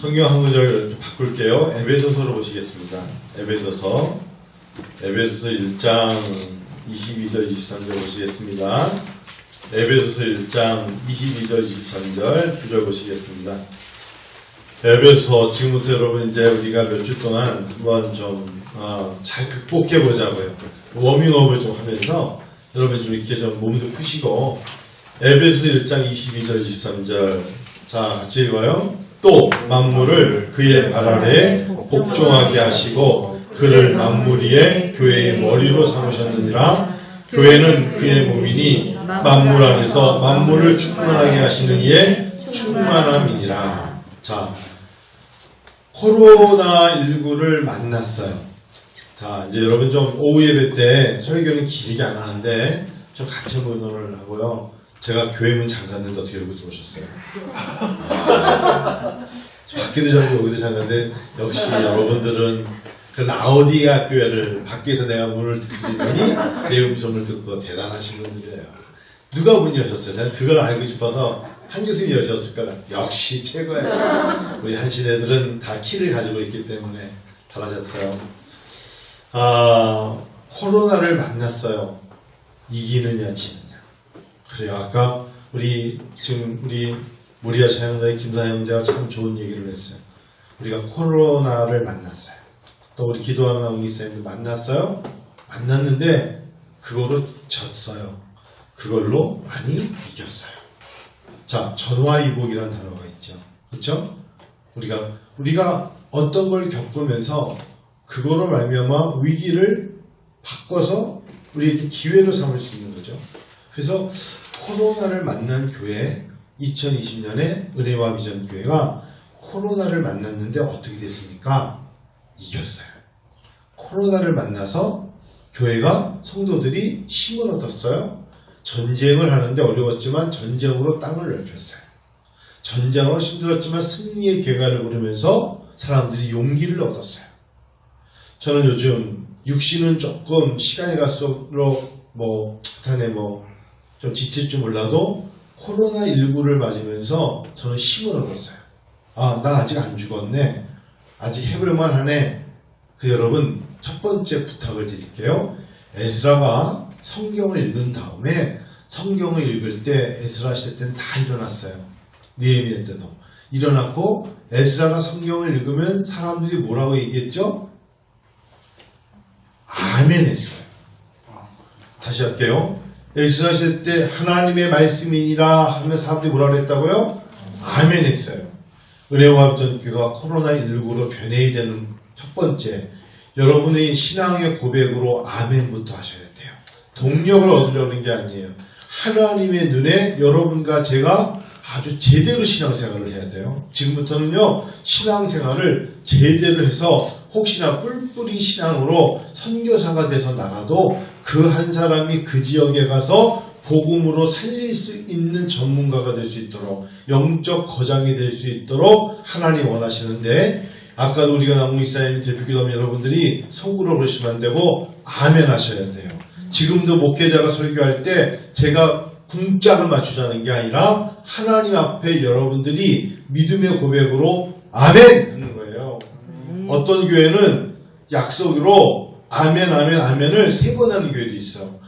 성경 한 구절 좀 바꿀게요. 에베소서로 보시겠습니다. 에베소서, 에베소서 1장 22절 23절 보시겠습니다. 에베소서 1장 22절 23절 두절 보시겠습니다. 에베소 지금부터 여러분 이제 우리가 몇 주 동안 한번 좀잘 극복해 보자고요. 워밍업을 좀 하면서 여러분 좀 이렇게 좀 몸도 푸시고 에베소 1장 22절 23절 자 같이 읽어요. 또 만물을 그의 발 아래 복종하게 하시고 그를 만물 위에 교회의 머리로 삼으셨느니라 교회는 그의 몸이니 만물 안에서 만물을 충만하게 하시는 이의 충만함이니라 자 코로나19를 만났어요. 자, 이제 여러분 좀 오후 예배 때 설교는 길게 안 하는데 좀 같이 문을 하고요. 제가 교회 문 잠갔는데 어떻게 여기 들어오셨어요? 저 밖에도 잠고 여기도 잠갔는데 역시 여러분들은 그 라우디가 교회를 밖에서 내가 문을 두드리더니 내 음성을 듣고 대단하신 분들이에요. 누가 문 여셨어요? 저는 그걸 알고 싶어서 한 교수님이 여셨을 것 같아요. 역시 최고예요. 우리 한신 애들은 다 키를 가지고 있기 때문에 잘하셨어요. 아, 코로나를 만났어요. 이기느냐, 지느냐. 그래요. 아까 우리, 지금 우리 모리아 차영자의 김사영자가 참 좋은 얘기를 했어요. 우리가 코로나를 만났어요. 또 우리 기도하는 왕기사님도 만났어요. 만났는데, 그거로 졌어요. 그걸로 많이 이겼어요. 자, 전화위복이라는 단어가 있죠. 그렇죠? 우리가 우리가 어떤 걸 겪으면서 그거로 말미암아 위기를 바꿔서 우리에게 기회로 삼을 수 있는 거죠. 그래서 코로나를 만난 교회 2020년에 은혜와 비전 교회가 코로나를 만났는데 어떻게 됐습니까? 이겼어요. 코로나를 만나서 교회가 성도들이 힘을 얻었어요. 전쟁을 하는데 어려웠지만 전쟁으로 땅을 넓혔어요. 전쟁으로 힘들었지만 승리의 개가를 부르면서 사람들이 용기를 얻었어요. 저는 요즘 육신은 조금 시간이 갈수록 뭐 탄에 뭐 좀 지칠 줄 몰라도 코로나 19를 맞으면서 저는 힘을 얻었어요. 아, 난 아직 안 죽었네. 아직 해볼만 하네. 그 여러분 첫 번째 부탁을 드릴게요. 에스라가 성경을 읽은 다음에 성경을 읽을 때 에스라 시대 때는 다 일어났어요. 니에미아 때도 일어났고 에스라가 성경을 읽으면 사람들이 뭐라고 얘기했죠? 아멘 했어요. 다시 할게요. 에스라 시대 때 하나님의 말씀이니라 하면 사람들이 뭐라고 했다고요? 아멘 했어요. 은혜와 전교가 코로나19로 변해야 되는 첫 번째 여러분의 신앙의 고백으로 아멘부터 하셔야 돼요. 동력을 얻으려는 게 아니에요. 하나님의 눈에 여러분과 제가 아주 제대로 신앙생활을 해야 돼요. 지금부터는요, 신앙생활을 제대로 해서 혹시나 뿔뿔이 신앙으로 선교사가 돼서 나가도 그 한 사람이 그 지역에 가서 복음으로 살릴 수 있는 전문가가 될 수 있도록 영적 거장이 될 수 있도록 하나님 원하시는데 아까도 우리가 나무이사님 대표기도하면 여러분들이 속으로 그러시면 안 되고 아멘 하셔야 돼요. 지금도 목회자가 설교할 때 제가 궁짝을 맞추자는 게 아니라 하나님 앞에 여러분들이 믿음의 고백으로 아멘. 어떤 교회는 약속으로 아멘 아멘 아멘을 세 번 하는 교회도 있어.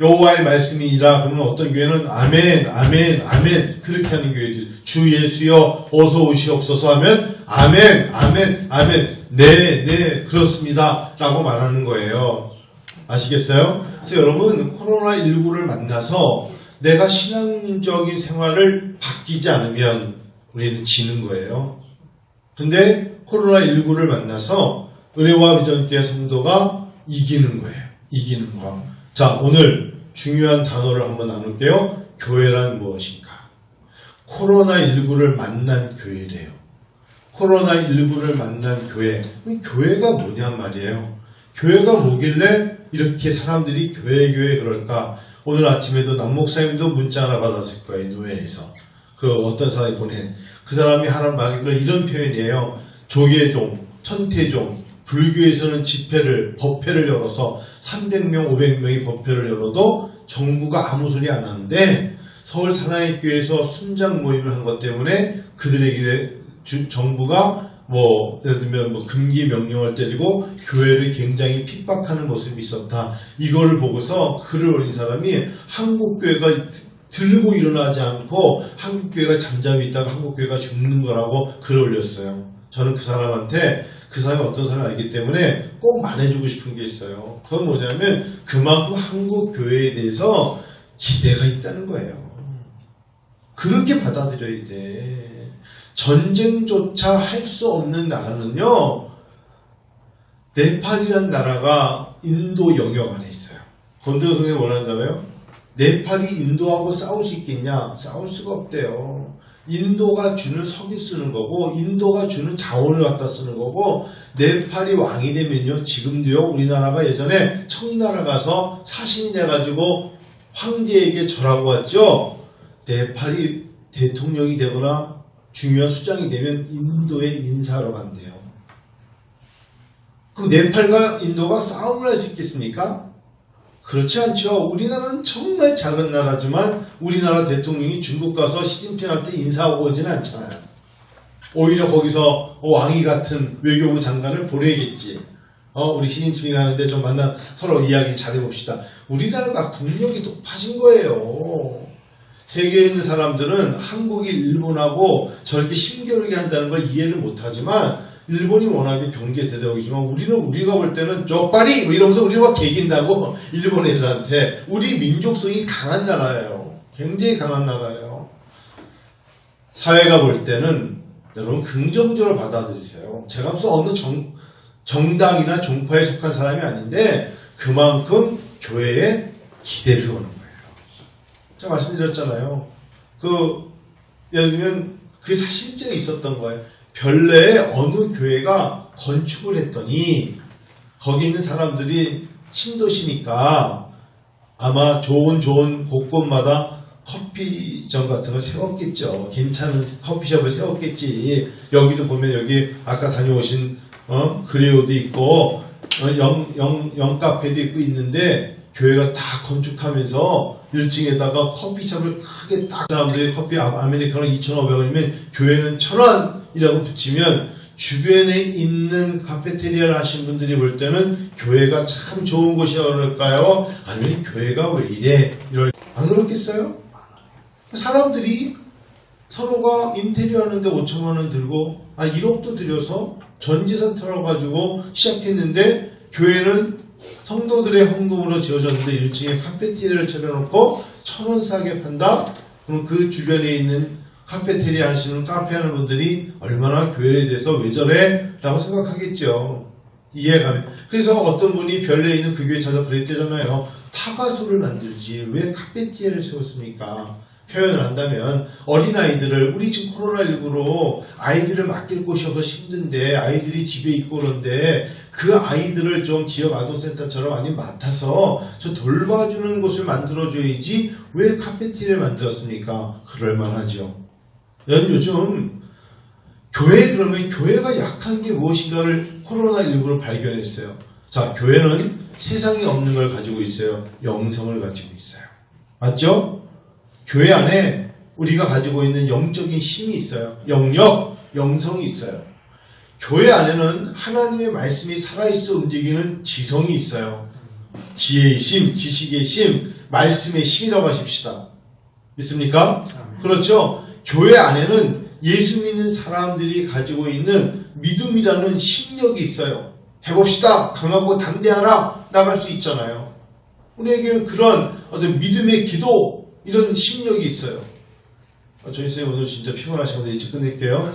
여호와의 말씀이니라 그러면 어떤 교회는 아멘 아멘 아멘 그렇게 하는 있어요. 주 예수여 어서 오시옵소서 하면 아멘 아멘 아멘 네네 그렇습니다 라고 말하는 거예요. 아시겠어요? 그래서 여러분 코로나19를 만나서 내가 신앙적인 생활을 바뀌지 않으면 우리는 지는 거예요. 근데 코로나19를 만나서 은혜와 비전교회 성도가 이기는 거예요. 이기는 거. 자, 오늘 중요한 단어를 한번 나눌게요. 교회란 무엇인가? 코로나19를 만난 교회래요. 코로나19를 만난 교회. 교회가 뭐냔 말이에요. 교회가 뭐길래 이렇게 사람들이 교회 교회 그럴까? 오늘 아침에도 남 목사님도 문자 하나 받았을 거예요. 노예에서. 그 어떤 사람이 보낸. 그 사람이 하는 말이 이런 표현이에요. 조계종, 천태종, 불교에서는 집회를, 법회를 열어서 300명, 500명이 법회를 열어도 정부가 아무 소리 안 하는데 서울 사나이교회에서 순장 모임을 한 것 때문에 그들에게 주- 정부가 뭐 예를 들면 뭐 금기 명령을 때리고 교회를 굉장히 핍박하는 모습이 있었다. 이걸 보고서 글을 올린 사람이 한국 교회가 들고 일어나지 않고 한국 교회가 잠잠히 있다가 한국 교회가 죽는 거라고 글을 올렸어요. 저는 그 사람한테 그 사람이 어떤 사람을 알기 때문에 꼭 말해주고 싶은 게 있어요. 그건 뭐냐면 그만큼 한국 교회에 대해서 기대가 있다는 거예요. 그렇게 받아들여야 돼. 전쟁조차 할 수 없는 나라는요, 네팔이라는 나라가 인도 영역 안에 있어요. 건도 성에 원한다며요? 네팔이 인도하고 싸울 수 있겠냐? 싸울 수가 없대요. 인도가 주는 석유 쓰는 거고, 인도가 주는 자원을 갖다 쓰는 거고, 네팔이 왕이 되면요, 지금도요, 우리나라가 예전에 청나라 가서 사신내가지고 황제에게 절하고 왔죠? 네팔이 대통령이 되거나 중요한 수장이 되면 인도에 인사하러 간대요. 그럼 네팔과 인도가 싸움을 할 수 있겠습니까? 그렇지 않죠. 우리나라는 정말 작은 나라지만 우리나라 대통령이 중국 가서 시진핑한테 인사하고 오지는 않잖아요. 오히려 거기서 왕이 같은 외교부 장관을 보내겠지. 어, 우리 시진핑이 하는데 좀 만나 서로 이야기 잘 해봅시다. 우리나라가 국력이 높아진 거예요. 세계에 있는 사람들은 한국이 일본하고 저렇게 힘겨루게 한다는 걸 이해를 못하지만 일본이 워낙에 경제 대대국이지만 우리는 우리가 볼 때는 쪽발이 뭐 이러면서 우리를 막 개긴다고 일본 애들한테 우리 민족성이 강한 나라예요. 굉장히 강한 나라예요. 사회가 볼 때는 여러분 긍정적으로 받아들이세요. 제가 무슨 어느 정, 정당이나 종파에 속한 사람이 아닌데 그만큼 교회에 기대를 거는 거예요. 제가 말씀드렸잖아요. 그 예를 들면 그 실제 있었던 거예요. 별내에 어느 교회가 건축을 했더니 거기 있는 사람들이 신도시니까 아마 좋은 좋은 곳곳마다 커피점 같은 걸 세웠겠죠. 괜찮은 커피숍을 세웠겠지. 여기도 보면 여기 아까 다녀오신 어? 그레오도 있고 어, 영, 영, 영 카페도 있고 있는데 교회가 다 건축하면서 1층에다가 커피숍을 크게 딱 사람들이 커피 아- 아메리카노 2,500원이면 교회는 1,000원 이라고 붙이면 주변에 있는 카페테리아를 하신 분들이 볼 때는 교회가 참 좋은 곳이라 그럴까요? 아니면 교회가 왜 이래? 이럴 안 그렇겠어요? 사람들이 서로가 인테리어 하는데 5천만 원 들고 아 1억도 들여서 전지산 털어가지고 시작했는데 교회는 성도들의 헌금으로 지어졌는데 1층에 카페테리아를 차려놓고 천 원 싸게 판다? 그럼 그 주변에 있는 카페테리아 하시는 카페 하는 분들이 얼마나 교회에 대해서 왜 저래? 라고 생각하겠죠. 이해가. 그래서 어떤 분이 별내에 있는 그 교회 찾아 그랬대잖아요. 타가소를 만들지 왜 카페테리아를 세웠습니까? 표현을 한다면 어린아이들을 우리 지금 코로나19로 아이들을 맡길 곳이 없어서 힘든데 아이들이 집에 있고 그런데 그 아이들을 좀 지역 아동센터처럼 아니면 맡아서 저 돌봐주는 곳을 만들어줘야지 왜 카페테리아를 만들었습니까? 그럴만하죠. 연 요즘 교회 그러면 교회가 약한 게 무엇인가를 코로나19로 발견했어요. 자, 교회는 세상에 없는 걸 가지고 있어요. 영성을 가지고 있어요. 맞죠? 교회 안에 우리가 가지고 있는 영적인 힘이 있어요. 영역, 영성이 있어요. 교회 안에는 하나님의 말씀이 살아있어 움직이는 지성이 있어요. 지혜의 심, 지식의 심, 말씀의 심이라고 하십시다. 믿습니까? 그렇죠? 교회 안에는 예수 믿는 사람들이 가지고 있는 믿음이라는 심력이 있어요. 해봅시다. 강하고 담대하라. 나갈 수 있잖아요. 우리에게는 그런 어떤 믿음의 기도, 이런 심력이 있어요. 아, 저희 쌤 오늘 진짜 피곤하시거든요. 일찍 끝낼게요.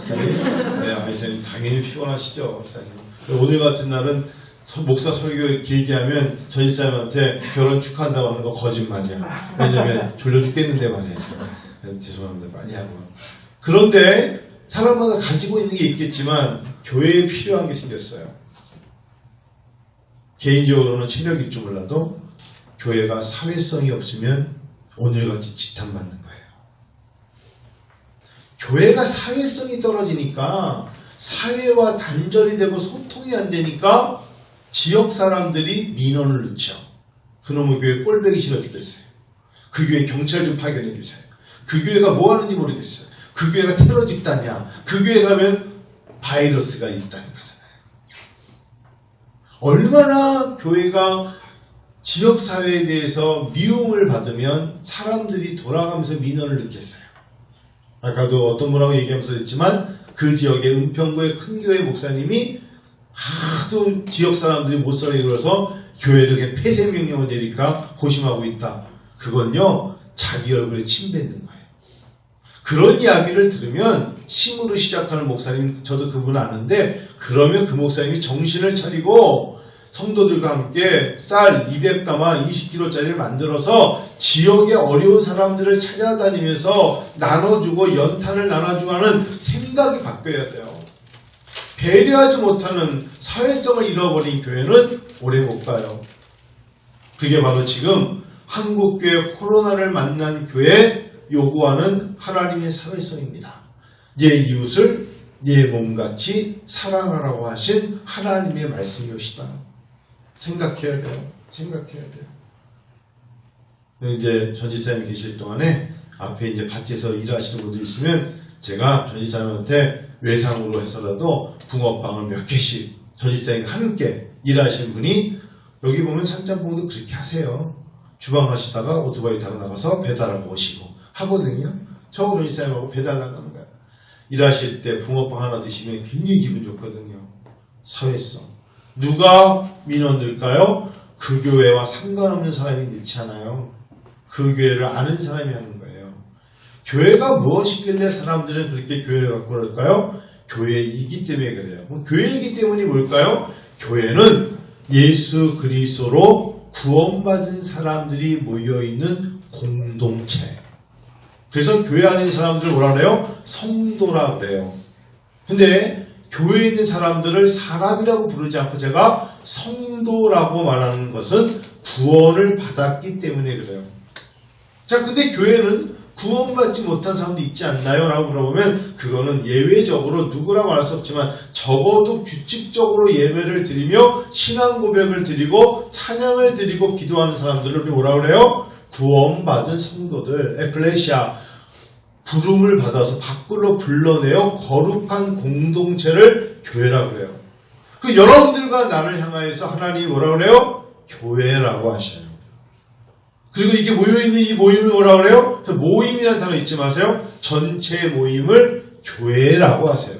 네, 아이 쌤 당연히 피곤하시죠. 사장님. 오늘 같은 날은 서- 목사 설교 길게 하면 저희 쌤한테 결혼 축하한다고 하는 거 거짓말이야. 왜냐면 졸려 죽겠는데. 네, 죄송합니다. 빨리 하고. 그런데 사람마다 가지고 있는 게 있겠지만 교회에 필요한 게 생겼어요. 개인적으로는 체력일 줄 몰라도 교회가 사회성이 없으면 오늘같이 지탄받는 거예요. 교회가 사회성이 떨어지니까 사회와 단절이 되고 소통이 안 되니까 지역 사람들이 민원을 넣죠. 그놈의 교회 꼴배기 싫어 죽겠어요. 그 교회 경찰 좀 파견해 주세요. 그 교회가 뭐 하는지 모르겠어요. 그 교회가 테러 집단이야. 그 교회 가면 바이러스가 있다는 거잖아요. 얼마나 교회가 지역사회에 대해서 미움을 받으면 사람들이 돌아가면서 민원을 느꼈어요. 아까도 어떤 분하고 얘기하면서 했지만 그 지역의 은평구의 큰 교회 목사님이 하도 지역 사람들이 못 살게 그래서 교회를 폐쇄 명령을 내리니까 고심하고 있다. 그건요 자기 얼굴에 침 뱉는 거예요. 그런 이야기를 들으면 심으로 시작하는 목사님 저도 그분 아는데 그러면 그 목사님이 정신을 차리고 성도들과 함께 쌀 200가마 20kg짜리를 만들어서 지역의 어려운 사람들을 찾아다니면서 나눠주고 연탄을 나눠주고 하는 생각이 바뀌어야 돼요. 배려하지 못하는 사회성을 잃어버린 교회는 오래 못 가요. 그게 바로 지금 한국교회 코로나를 만난 교회 요구하는 하나님의 사회성입니다. 내 이웃을 내 몸같이 사랑하라고 하신 하나님의 말씀이오시다. 생각해야 돼요. 생각해야 돼요. 이제 전지사님이 계실 동안에 앞에 이제 밭에서 일하시는 분들 있으면 제가 전지사님한테 외상으로 해서라도 붕어빵을 몇 개씩 전지사님과 함께 일하시는 분이 여기 보면 산짬뽕도 그렇게 하세요. 주방 하시다가 오토바이 타고 나가서 배달하고 오시고 하거든요. 저 전지사님하고 배달 나가는 거예요. 일하실 때 붕어빵 하나 드시면 굉장히 기분 좋거든요. 사회성. 누가 민원들까요? 그 교회와 상관없는 사람이 넣지 않아요. 그 교회를 아는 사람이 하는 거예요. 교회가 무엇이길래 사람들은 그렇게 교회를 갖고 그럴까요? 교회이기 때문에 그래요. 교회이기 때문이 뭘까요? 교회는 예수 그리스도로 구원받은 사람들이 모여있는 공동체. 그래서 교회 안에 사람들을 뭐라 그래요? 성도라 그래요. 근데 교회에 있는 사람들을 사람이라고 부르지 않고 제가 성도라고 말하는 것은 구원을 받았기 때문에 그래요. 자, 근데 교회는 구원받지 못한 사람도 있지 않나요? 라고 물어보면 그거는 예외적으로 누구라고 알수 없지만 적어도 규칙적으로 예배를 드리며 신앙 고백을 드리고 찬양을 드리고 기도하는 사람들을 뭐라 그래요? 구원받은 성도들, 에클레시아, 부름을 받아서 밖으로 불러내어 거룩한 공동체를 교회라 그래요. 그 여러분들과 나를 향하여서 하나님이 뭐라 그래요? 교회라고 하셔요. 그리고 이게 모여있는 이 모임을 뭐라 그래요? 모임이라는 단어 잊지 마세요. 전체 모임을 교회라고 하세요.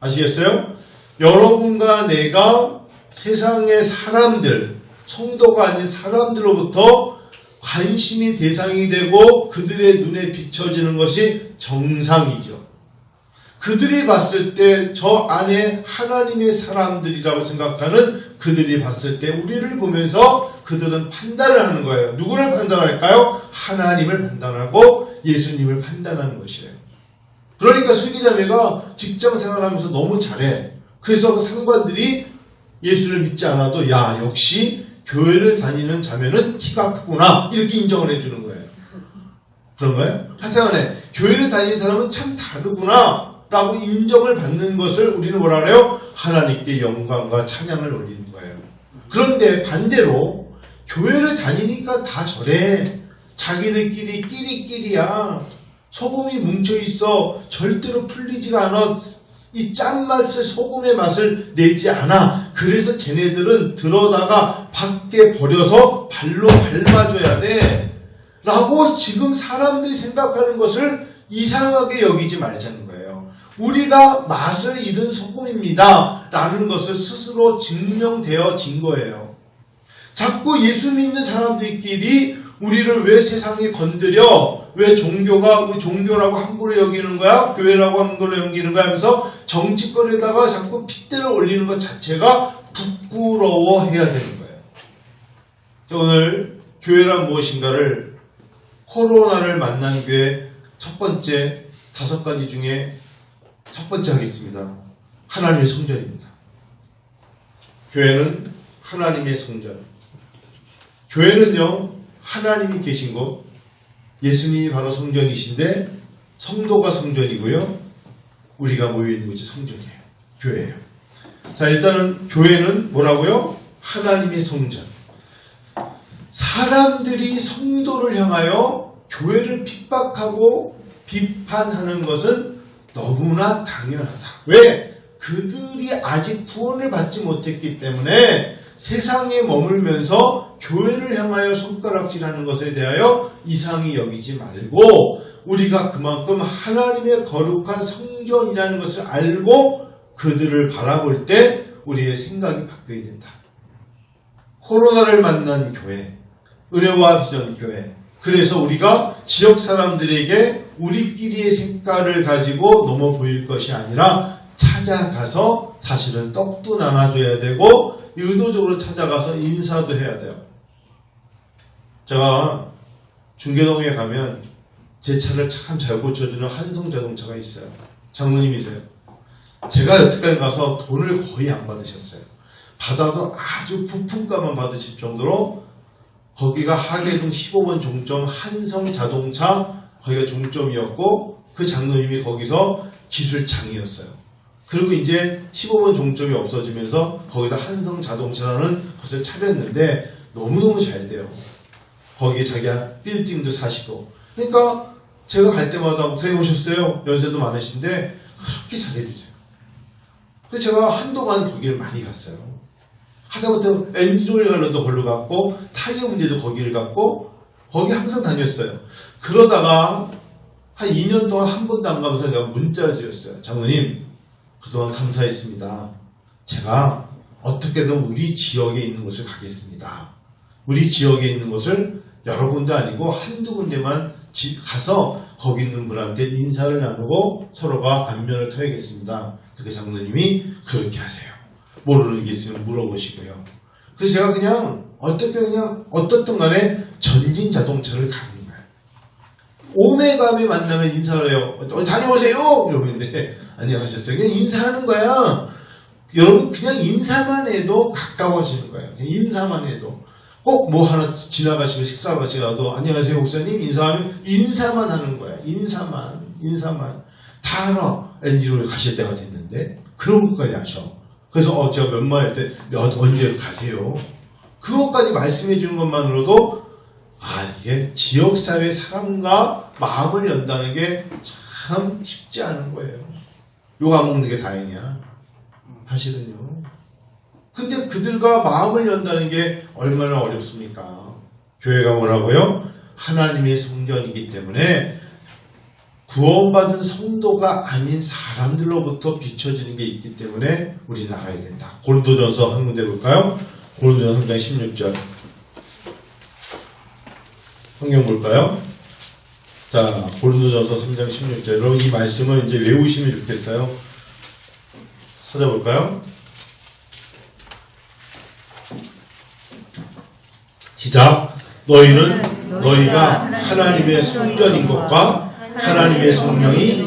아시겠어요? 여러분과 내가 세상의 사람들, 성도가 아닌 사람들로부터 관심이 대상이 되고 그들의 눈에 비춰지는 것이 정상이죠. 그들이 봤을 때 저 안에 하나님의 사람들이라고 생각하는 그들이 봤을 때 우리를 보면서 그들은 판단을 하는 거예요. 누구를 판단할까요? 하나님을 판단하고 예수님을 판단하는 것이에요. 그러니까 슬기자매가 직장 생활하면서 너무 잘해. 그래서 그 상관들이 예수를 믿지 않아도 야 역시 교회를 다니는 자매는 키가 크구나 이렇게 인정을 해주는 거예요. 그런가요? 하여튼간에 교회를 다니는 사람은 참 다르구나 라고 인정을 받는 것을 우리는 뭐라 그래요? 하나님께 영광과 찬양을 올리는 거예요. 그런데 반대로 교회를 다니니까 다 저래. 자기들끼리 끼리끼리야. 소금이 뭉쳐있어. 절대로 풀리지가 않아. 이 짠맛을 소금의 맛을 내지 않아. 그래서 쟤네들은 들어다가 밖에 버려서 발로 밟아줘야 돼. 라고 지금 사람들이 생각하는 것을 이상하게 여기지 말자는 거예요. 우리가 맛을 잃은 소금입니다. 라는 것을 스스로 증명되어진 거예요. 자꾸 예수 믿는 사람들끼리 우리를 왜 세상에 건드려? 왜 종교가 우리 종교라고 함부로 여기는 거야? 교회라고 함부로 여기는 거야? 하면서 정치권에다가 자꾸 핏대를 올리는 것 자체가 부끄러워해야 되는 거예요. 자, 오늘 교회란 무엇인가를 코로나를 만난 교회 첫 번째 다섯 가지 중에 첫 번째 하겠습니다. 하나님의 성전입니다. 교회는 하나님의 성전. 교회는요, 하나님이 계신 곳, 예수님이 바로 성전이신데, 성도가 성전이고요, 우리가 모여 있는 곳이 성전이에요. 교회예요. 자, 일단은 교회는 뭐라고요? 하나님의 성전. 사람들이 성도를 향하여 교회를 핍박하고 비판하는 것은 너무나 당연하다. 왜? 그들이 아직 구원을 받지 못했기 때문에 세상에 머물면서 교회를 향하여 손가락질하는 것에 대하여 이상히 여기지 말고 우리가 그만큼 하나님의 거룩한 성전이라는 것을 알고 그들을 바라볼 때 우리의 생각이 바뀌어야 된다. 코로나를 만난 교회, 은혜와 비전 교회. 그래서 우리가 지역 사람들에게 우리끼리의 색깔을 가지고 넘어 보일 것이 아니라 찾아가서 사실은 떡도 나눠줘야 되고 의도적으로 찾아가서 인사도 해야 돼요. 제가 중계동에 가면 제 차를 참 잘 고쳐주는 한성 자동차가 있어요. 장모님이세요. 제가 여태까지 가서 돈을 거의 안 받으셨어요. 받아도 아주 부품값만 받으실 정도로 거기가 하계동 15번 종점 한성 자동차 거기가 종점이었고 그 장로님이 거기서 기술장이었어요. 그리고 이제 15번 종점이 없어지면서 거기다 한성 자동차라는 것을 차렸는데 너무너무 잘 돼요. 거기에 자기가 빌딩도 사시고. 그러니까 제가 갈 때마다 목사님 오셨어요. 연세도 많으신데 그렇게 잘해주세요. 그래서 제가 한동안 거기를 많이 갔어요. 하다못해 엔진오일 관련도 걸로 갔고 타이어 문제도 거기를 갔고 거기 항상 다녔어요. 그러다가 한 2년 동안 한 번도 안 가면서 제가 문자를 드렸어요. 장로님 그동안 감사했습니다. 제가 어떻게든 우리 지역에 있는 곳을 가겠습니다. 우리 지역에 있는 곳을 여러 군데 아니고 한두 군데만 지- 가서 거기 있는 분한테 인사를 나누고 서로가 안면을 터야겠습니다. 그게 장로님이 그렇게 하세요. 모르는 게 있으면 물어보시고요. 그래서 제가 그냥 어떻게 그냥 어떻든 간에 전진 자동차를 가는 거예요. 오메감에 만나면 인사를 해요. 어, 다녀오세요! 이러는데 안녕하셨어요. 그냥 인사하는 거야. 여러분 그냥 인사만 해도 가까워지는 거예요. 인사만 해도. 꼭 뭐 하나 지나가시면 식사를 가시라도 안녕하세요 목사님 인사하면 인사만 하는 거야. 인사만 인사만 다 알아. 엔지로를 가실 때가 됐는데 그런 것까지 아셔. 그래서 어 제가 몇 마일 때 몇- 언제 가세요. 그것까지 말씀해 주는 것만으로도 아 이게 지역사회 사람과 마음을 연다는 게 참 쉽지 않은 거예요. 욕 안 먹는 게 다행이야. 사실은요. 근데 그들과 마음을 연다는 게 얼마나 어렵습니까? 교회가 뭐라고요? 하나님의 성전이기 때문에 구원받은 성도가 아닌 사람들로부터 비춰지는 게 있기 때문에 우리 나가야 된다. 고린도전서 한 군데 볼까요? 고린도전서 3장 16절. 성경 볼까요? 자, 고린도전서 3장 16절. 여러분 이 말씀을 이제 외우시면 좋겠어요. 찾아볼까요? 시작. 너희는 너희가 하나님의 성전인 것과 하나님의 성령이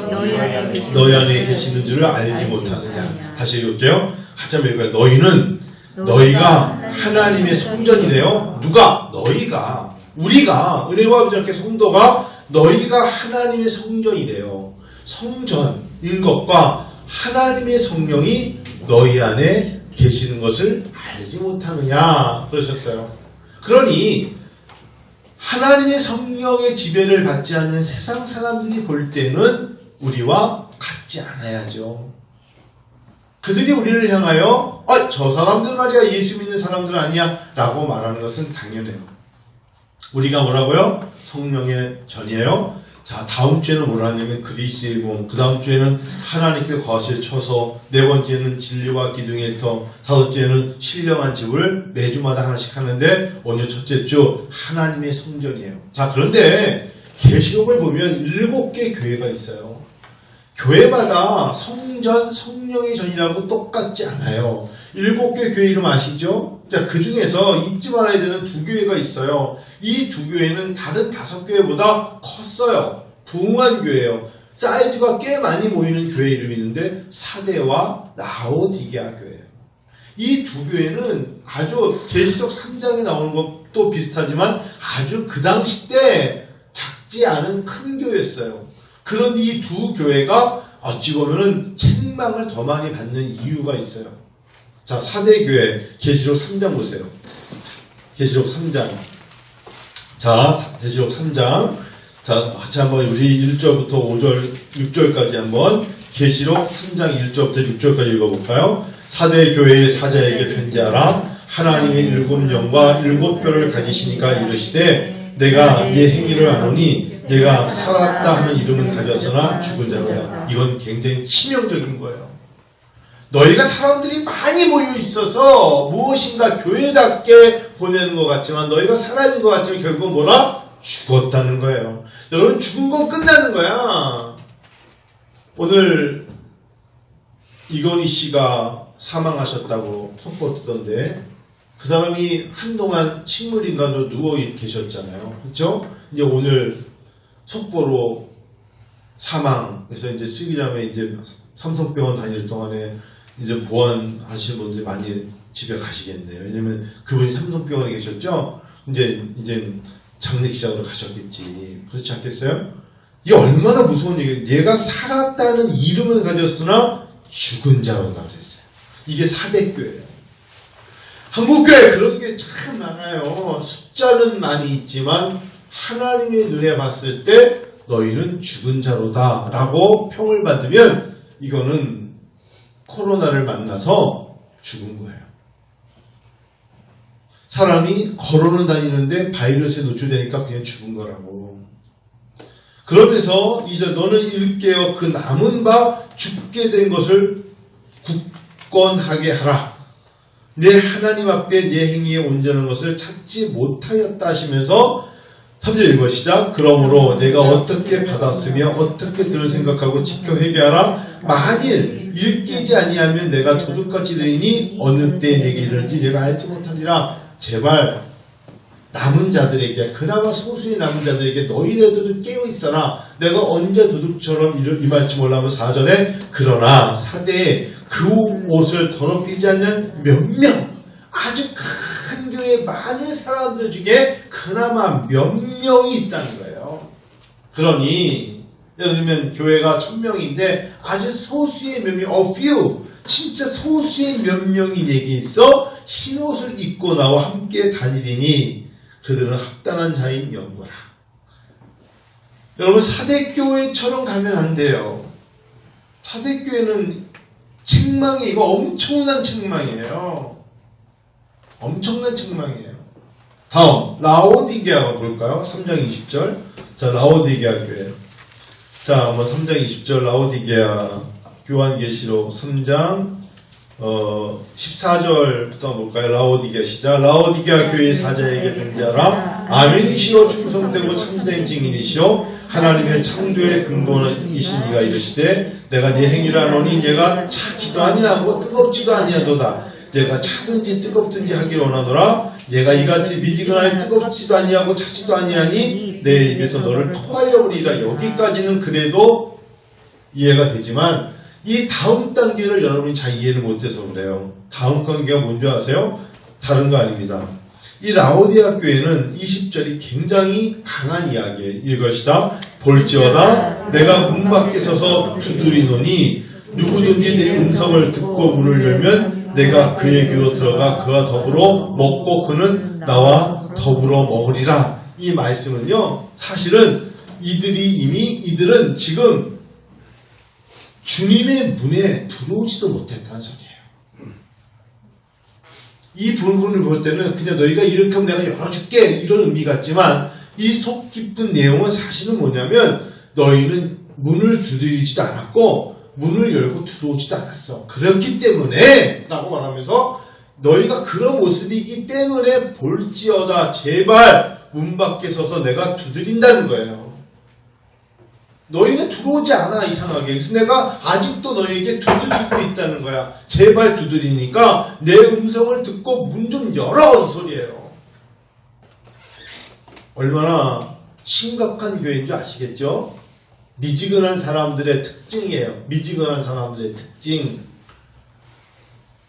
너희 안에 계시는 줄을 알지 못하느냐. 다시 읽을게요. 같이 한번 읽어요. 너희는 너희가 하나님의 성전이래요. 누가? 너희가. 우리가 은혜와 부자께 성도가 너희가 하나님의 성전이래요. 성전인 것과 하나님의 성령이 너희 안에 계시는 것을 알지 못하느냐 그러셨어요. 그러니 하나님의 성령의 지배를 받지 않는 세상 사람들이 볼 때는 우리와 같지 않아야죠. 그들이 우리를 향하여 아, 저 사람들 말이야 예수 믿는 사람들 아니야 라고 말하는 것은 당연해요. 우리가 뭐라고요? 성령의 전이에요. 자, 다음 주에는 뭐라 하냐면 그리스의 몸, 그 다음 주에는 하나님께 거실 쳐서, 네 번째는 진리와 기둥의 터, 다섯째는 신령한 집을 매주마다 하나씩 하는데, 오늘 첫째 주 하나님의 성전이에요. 자, 그런데 계시록을 보면 일곱 개 교회가 있어요. 교회마다 성전, 성령의 전이라고 똑같지 않아요. 일곱 개 교회 이름 아시죠? 자, 그 중에서 잊지 말아야 되는 두 교회가 있어요. 이 두 교회는 다른 다섯 교회보다 컸어요. 부흥한 교회예요. 사이즈가 꽤 많이 모이는 교회 이름이 있는데 사대와 라오디게아 교회예요. 이 두 교회는 아주 계시록 3장에 나오는 것도 비슷하지만 아주 그 당시 때 작지 않은 큰 교회였어요. 그런 이 두 교회가 어찌 보면은 책망을 더 많이 받는 이유가 있어요. 자, 사대 교회 계시록 3장 보세요. 계시록 3장. 자, 사- 계시록 3장. 자, 같이 한번 우리 1절부터 5절, 6절까지 한번 계시록 3장 1절부터 6절까지 읽어볼까요? 사대 교회의 사자에게 편지하라. 하나님의 일곱 영과 일곱 뼈를 가지시니까 이르시되 내가 네 행위를 아노니 내가 살았다 하는 이름은 가졌으나 죽은 자로다. 이건 굉장히 치명적인 거예요. 너희가 사람들이 많이 모여 있어서 무엇인가 교회답게 보내는 것 같지만 너희가 살아있는 것 같지만 결국 뭐라? 죽었다는 거예요. 여러분 죽은 건 끝나는 거야. 오늘 이건희 씨가 사망하셨다고 속보 뜨던데 그 사람이 한동안 식물인간으로 누워 계셨잖아요. 그렇죠? 이제 오늘 속보로 사망 그래서 이제 쓰기자매 이제 삼성병원 다닐 동안에 이제 보완하시는 분들이 많이 집에 가시겠네요. 왜냐면 그분이 삼성병원에 계셨죠. 이제 이제 장례식장으로 가셨겠지. 그렇지 않겠어요? 이게 얼마나 무서운 얘기예요. 얘가 살았다는 이름을 가졌으나 죽은 자로다 그랬어요. 이게 사대교예요. 한국교회 그런 게 참 많아요. 숫자는 많이 있지만 하나님의 눈에 봤을 때 너희는 죽은 자로다 라고 평을 받으면 이거는 코로나를 만나서 죽은 거예요. 사람이 걸어는 다니는데 바이러스에 노출되니까 그냥 죽은 거라고. 그러면서 이제 너는 일깨어 그 남은 바 죽게 된 것을 굳건하게 하라. 내 하나님 앞에 내 행위에 온전한 것을 찾지 못하였다 하시면서 3절 읽어 시작. 그러므로 내가 어떻게 받았으며 어떻게 들을 생각하고 지켜 회개하라. 만일 일깨지 아니하면 내가 도둑같이 되니 어느 때 내게 이르는지 내가 알지 못하리라. 제발 남은 자들에게 그나마 소수의 남은 자들에게 너희라도 깨어 있어라. 내가 언제 도둑처럼 임할지 몰라면 4절에 그러나 사대에 그 옷을 더럽히지 않는 몇 명 아주 큰 교회 많은 사람들 중에 그나마 몇 명이 있다는 거예요. 그러니 예를 들면 교회가 천 명인데 아주 소수의 몇 명, a few, 진짜 소수의 몇 명이 내게 있어 흰 옷을 입고 나와 함께 다니리니 그들은 합당한 자인 연고라. 여러분 사대교회처럼 가면 안 돼요. 사대교회는 책망이 이거 엄청난 책망이에요. 엄청난 책망이에요. 다음 라오디게아 볼까요? 3장 20절. 자 라오디게아 교회. 자, 뭐 3장 20절 라오디게아 교환계시록 3장 어 14절부터 볼까요? 라오디게아 시작. 라오디게아 교회 사자에게 편지하라. 아멘이시오 충성되고 참된 증인이시오 하나님의 창조의 근본이신 이가 이르시되 내가 네 행위를 하노니 얘가 차지도 아니하고 뜨겁지도 아니하도다. 내가 차든지 뜨겁든지 하기를 원하노라. 얘가 이같이 미지근하여 뜨겁지도 아니하고 차지도 아니하니 내 입에서 너를 토하여 버리라. 여기까지는 그래도 이해가 되지만 이 다음 단계를 여러분이 잘 이해를 못해서 그래요. 다음 단계가 뭔지 아세요? 다른 거 아닙니다. 이 라오디아 교회는 20절이 굉장히 강한 이야기예요. 이것이다. 볼지어다 내가 문 밖에 서서 두드리노니 누구든지 내 음성을 듣고 문을 열면 내가 그에게로 들어가 그와 더불어 먹고 그는 나와 더불어 먹으리라. 이 말씀은요. 사실은 이들이 이미 이들은 지금 주님의 문에 들어오지도 못했다는 소리예요. 이 부분을 볼 때는 그냥 너희가 이렇게 하면 내가 열어줄게 이런 의미 같지만 이 속 깊은 내용은 사실은 뭐냐면 너희는 문을 두드리지도 않았고 문을 열고 들어오지도 않았어. 그렇기 때문에 라고 말하면서 너희가 그런 모습이기 때문에 볼지어다 제발 문 밖에 서서 내가 두드린다는 거예요. 너희는 들어오지 않아 이상하게 그래서 내가 아직도 너희에게 두드리고 있다는 거야. 제발 두드리니까 내 음성을 듣고 문 좀 열어 이 소리예요. 얼마나 심각한 교회인 줄 아시겠죠? 미지근한 사람들의 특징이에요. 미지근한 사람들의 특징.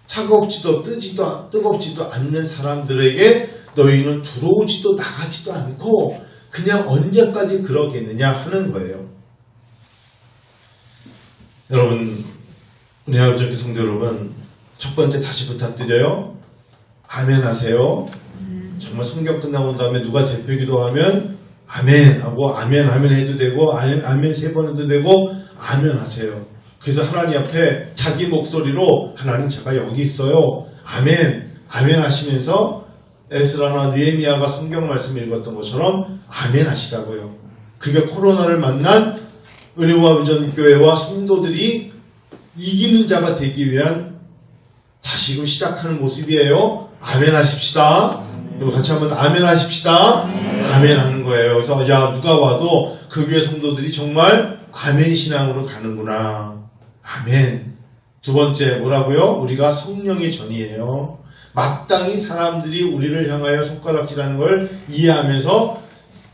차갑지도 뜨지도 뜨겁지도 않는 사람들에게 너희는 들어오지도 나가지도 않고 그냥 언제까지 그러겠느냐 하는 거예요. 여러분, 우리 아버지 성도 여러분, 첫 번째 다시 부탁드려요. 아멘 하세요. 정말 성경 끝나고 다음에 누가 대표 기도하면 아멘 하고 아멘 아멘 해도 되고 아멘, 아멘 세 번 해도 되고 아멘 하세요. 그래서 하나님 앞에 자기 목소리로 하나님 제가 여기 있어요. 아멘. 아멘 하시면서 에스라나 느헤미야가 성경 말씀 읽었던 것처럼 아멘 하시라고요. 그게 코로나를 만난 은혜와 비전 교회와 성도들이 이기는 자가 되기 위한 다시금 시작하는 모습이에요. 아멘 하십시다. 그리고 같이 한번 아멘 하십시다. 아멘 하는 거예요. 그래서 야 누가 와도 그 교회 성도들이 정말 아멘 신앙으로 가는구나. 아멘. 두 번째 뭐라고요? 우리가 성령의 전이에요. 마땅히 사람들이 우리를 향하여 손가락질하는 걸 이해하면서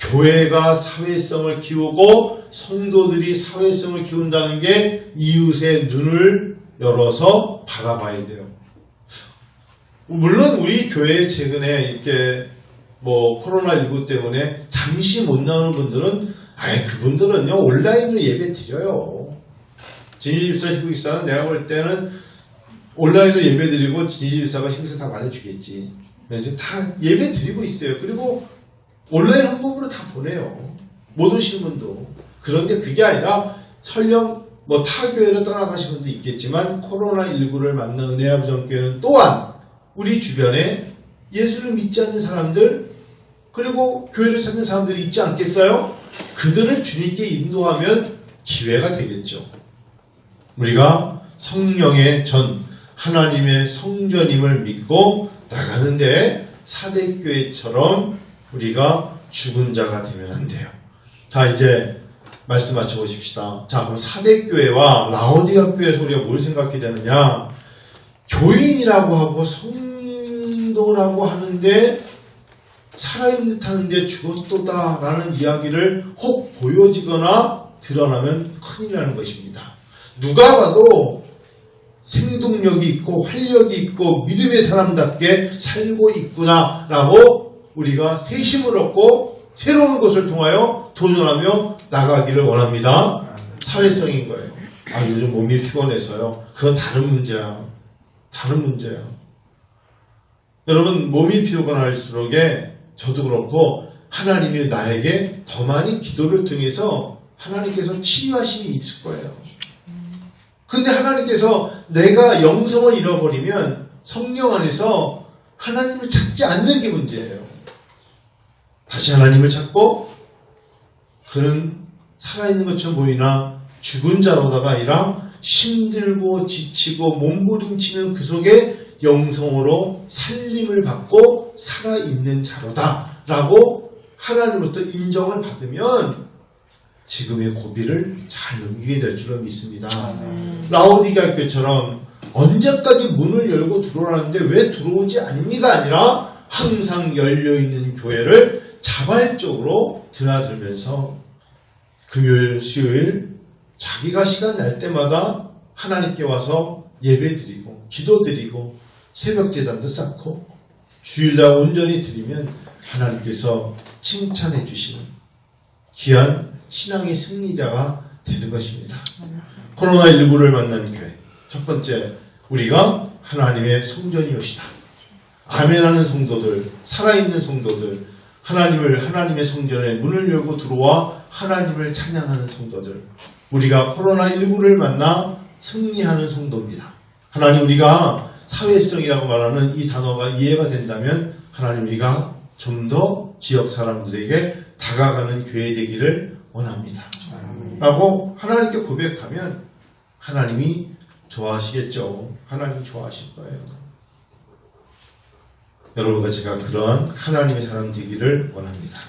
교회가 사회성을 키우고 성도들이 사회성을 키운다는 게 이웃의 눈을 열어서 바라봐야 돼요. 물론 우리 교회 최근에 이렇게 뭐 코로나19 때문에 잠시 못 나오는 분들은 아예 그분들은요 온라인으로 예배 드려요. 진실집사 희국기사는 내가 볼 때는 온라인으로 예배 드리고 진실집사가 힘써 다 말해주겠지. 이제 다 예배 드리고 있어요. 그리고 온라인 홍보으로 다 보내요. 못 오시는 분도. 그런데 그게 아니라 설령 뭐 타교회로 떠나가신 분도 있겠지만 코로나19를 만난 은혜 아부 전교회는 또한 우리 주변에 예수를 믿지 않는 사람들 그리고 교회를 찾는 사람들이 있지 않겠어요? 그들을 주님께 인도하면 기회가 되겠죠. 우리가 성령의 전 하나님의 성전임을 믿고 나가는데 사대교회처럼 우리가 죽은 자가 되면 안 돼요. 자 이제 말씀 맞춰 보십시다. 자 그럼 사대교회와 라오디가 교회에서 우리가 뭘 생각해야 되느냐? 교인이라고 하고 성도라고 하는데 살아있는 듯 하는데 죽었도다 라는 이야기를 혹 보여지거나 드러나면 큰일이라는 것입니다. 누가 봐도 생동력이 있고 활력이 있고 믿음의 사람답게 살고 있구나 라고 우리가 세심을 얻고 새로운 것을 통하여 도전하며 나가기를 원합니다. 사회성인 거예요. 아 요즘 몸이 피곤해서요. 그건 다른 문제야. 다른 문제야. 여러분 몸이 피곤할수록에 저도 그렇고 하나님이 나에게 더 많이 기도를 통해서 하나님께서 치유하심이 있을 거예요. 근데 하나님께서 내가 영성을 잃어버리면 성령 안에서 하나님을 찾지 않는 게 문제예요. 다시 하나님을 찾고 그는 살아있는 것처럼 보이나 죽은 자로다가 아니라 힘들고 지치고 몸부림치는 그 속에 영성으로 살림을 받고 살아있는 자로다 라고 하나님으로부터 인정을 받으면 지금의 고비를 잘 넘기게 될 줄로 믿습니다. 라오디가 교처럼 언제까지 문을 열고 들어오라는데 왜 들어오지 않니가 아니라 항상 열려있는 교회를 자발적으로 드나들면서 금요일, 수요일 자기가 시간 날 때마다 하나님께 와서 예배 드리고 기도 드리고 새벽 재단도 쌓고 주일날 온전히 드리면 하나님께서 칭찬해 주시는 귀한 신앙의 승리자가 되는 것입니다. 코로나19를 만난 교회. 첫 번째, 우리가 하나님의 성전이옵시다. 아멘하는 성도들, 살아있는 성도들, 하나님을 하나님의 성전에 문을 열고 들어와 하나님을 찬양하는 성도들. 우리가 코로나19를 만나 승리하는 성도입니다. 하나님 우리가 사회성이라고 말하는 이 단어가 이해가 된다면 하나님 우리가 좀 더 지역 사람들에게 다가가는 교회 되기를 원합니다. 라고 하나님께 고백하면 하나님이 좋아하시겠죠. 하나님이 좋아하실 거예요. 여러분과 제가 그런 하나님의 사람 되기를 원합니다.